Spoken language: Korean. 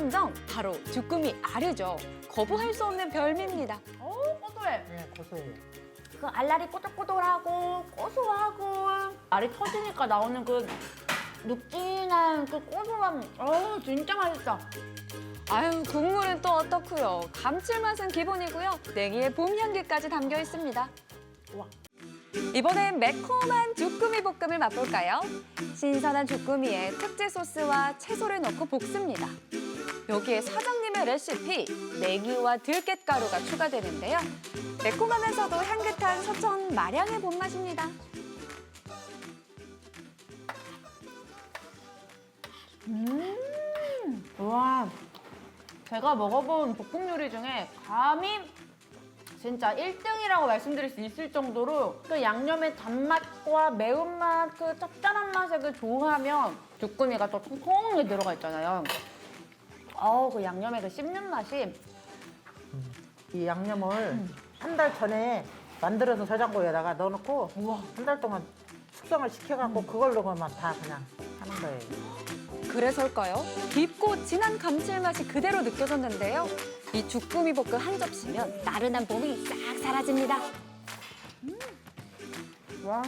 함정 바로 주꾸미 알이죠. 거부할 수 없는 별미입니다. 어, 고소해. 네, 고소해요. 그 알알이 꼬들꼬들하고 고소하고 알이 터지니까 나오는 그 눅진한 그 고소함. 어, 진짜 맛있다. 아유 국물은 또 어떻고요. 감칠맛은 기본이고요. 냉이의 봄 향기까지 담겨 있습니다. 우와. 이번엔 매콤한 주꾸미 볶음을 맛볼까요? 신선한 주꾸미에 특제 소스와 채소를 넣고 볶습니다. 여기에 사장님의 레시피 내기와 들깨가루가 추가되는데요. 매콤하면서도 향긋한 서천 마량의 봄맛입니다. 우와. 제가 먹어본 볶음 요리 중에 감히 진짜 1등이라고 말씀드릴 수 있을 정도로 그 양념의 단맛과 매운맛, 그 짭짤한 맛을 그 조화하면 주꾸미가 또 통통하게 들어가 있잖아요. 어우, 그 양념의 그 씹는 맛이 이 양념을 한 달 전에 만들어서 저장고에다가 넣어놓고 우와. 한 달 동안 숙성을 시켜갖고 그걸로만 다 그냥 하는 거예요. 그래서일까요? 깊고 진한 감칠맛이 그대로 느껴졌는데요. 이 주꾸미 볶음 한 접시면 나른한 봄이 싹 사라집니다. 와.